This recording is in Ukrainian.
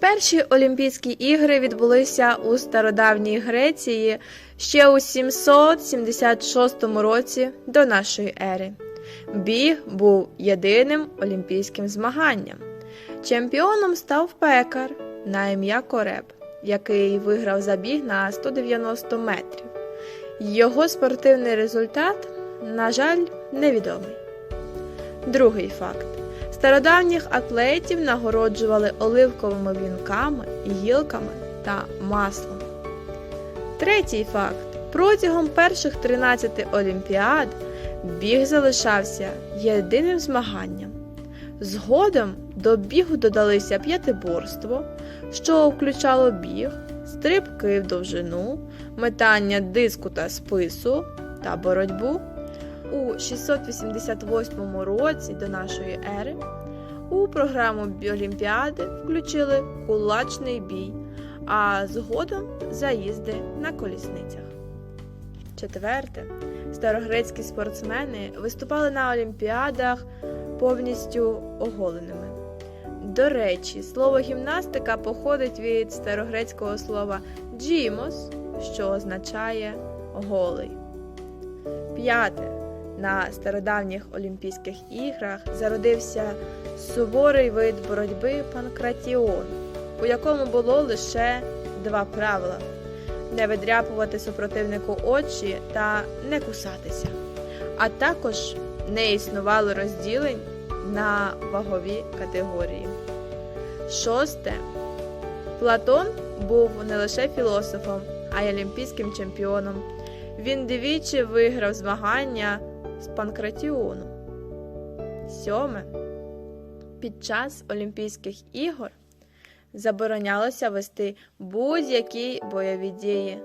Перші Олімпійські ігри відбулися у стародавній Греції ще у 776 році до нашої ери. Біг був єдиним олімпійським змаганням. Чемпіоном став пекар на ім'я Кореб, який виграв забіг на 190 метрів. Його спортивний результат, на жаль, невідомий. Другий факт. Стародавніх атлетів нагороджували оливковими вінками, гілками та маслом. Третій факт. Протягом перших 13 олімпіад біг залишався єдиним змаганням. Згодом до бігу додалися п'ятиборство, що включало біг, стрибки в довжину, метання диску та спису та боротьбу. У 688 році до нашої ери у програму Олімпіади включили кулачний бій, а згодом заїзди на колісницях. Четверте. Старогрецькі спортсмени виступали на Олімпіадах повністю оголеними. До речі, слово гімнастика походить від старогрецького слова джімос, що означає голий. П'яте. На стародавніх Олімпійських іграх зародився суворий вид боротьби панкратіон, у якому було лише два правила: не видряпувати супротивнику очі та не кусатися. А також не існувало розділень на вагові категорії. Шосте. Платон був не лише філософом, а й олімпійським чемпіоном. Він двічі виграв змагання з панкратіону. Сьоме. Під час Олімпійських ігор заборонялося вести будь-які бойові дії